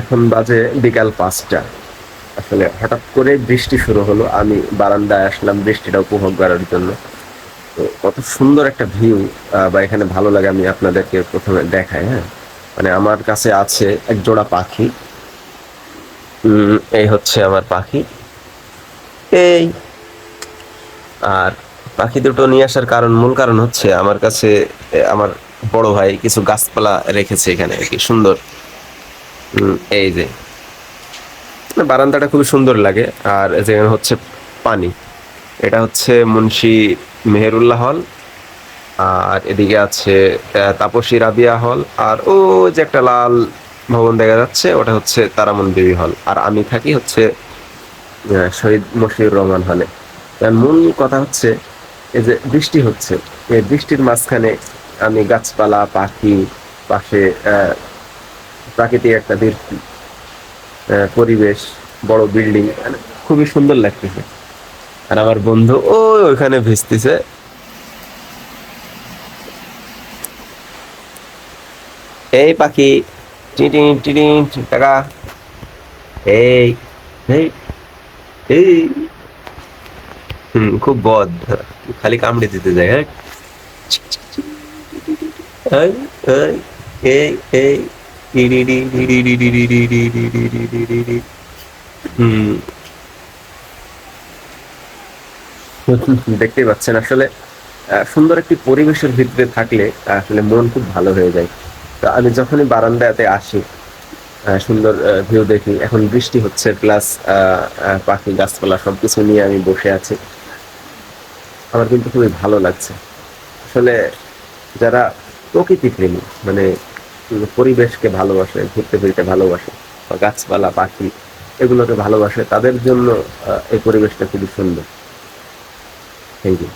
এখন বাজে বিকাল পাঁচটা। আসলে হঠাৎ করে বৃষ্টি শুরু হলো, আমি বারান্দায় আসলাম বৃষ্টিটা উপভোগ করার জন্য। তো কত সুন্দর একটা ভিউ বা এখানে ভালো লাগে আমি আপনাদেরকে প্রথমে দেখাই হ্যাঁ? মানে আমার কাছে আছে এক জোড়া পাখি। এই হচ্ছে আমার পাখি। এই। আর পাখি দুটো নিয়ে আসার কারণ, মূল কারণ হচ্ছে আমার কাছে, আমার বড় ভাই কিছু গাছপালা রেখেছে এখানে, কি সুন্দর। এই যে। বারান্দাটা খুবই সুন্দর লাগে, আর যেখানে হচ্ছে পানি। এটা হচ্ছে মুন্সি মেহেরুল্লাহ হল, আর এদিকে আছে তাপসী রাবিয়া হল, আর ও যে একটা লাল ভবন দেখা যাচ্ছে, ওটা হচ্ছে তারামন বিবি হল। আর আমি থাকি হচ্ছে শহীদ মশিউর রহমান হলে। মূল কথা হচ্ছে, এই যে বৃষ্টি হচ্ছে, এই বৃষ্টির মাঝখানে আমি গাছপালা, পাখি, পাশে প্রাকৃতিক একটা দৃষ্টি পরিবেশ বড় বিল্ডিং। খুবই সুন্দর লাগতেছে। আর আমার বন্ধু ও ওইখানে ভিজতেছে। এই পাখি টিটিন টিটিন টাকা এই এই হুম খুব বদ। খালি কামড়ে দিতে যায় হ্যাঁ? এই, এই, দেখতে পাচ্ছেন, আসলে সুন্দর একটি পরিবেশের ভিতরে থাকলে আসলে মন খুব ভালো হয়ে যায়। তো আমি যখনই বারান্দাতে আসি সুন্দর ভিউ দেখি, এখন বৃষ্টি হচ্ছে প্লাস পাখি, গাছপালা, সবকিছু নিয়ে আমি বসে আছি। আমার কিন্তু খুবই ভালো লাগছে। আসলে, যারা প্রকৃতি প্রেমী মানে পরিবেশকে ভালোবাসে, ঘুরতে ফিরতে ভালোবাসে, বা গাছপালা, পাখি এগুলোকে ভালোবাসে, তাদের জন্য এই পরিবেশটা খুবই সুন্দর। Thank you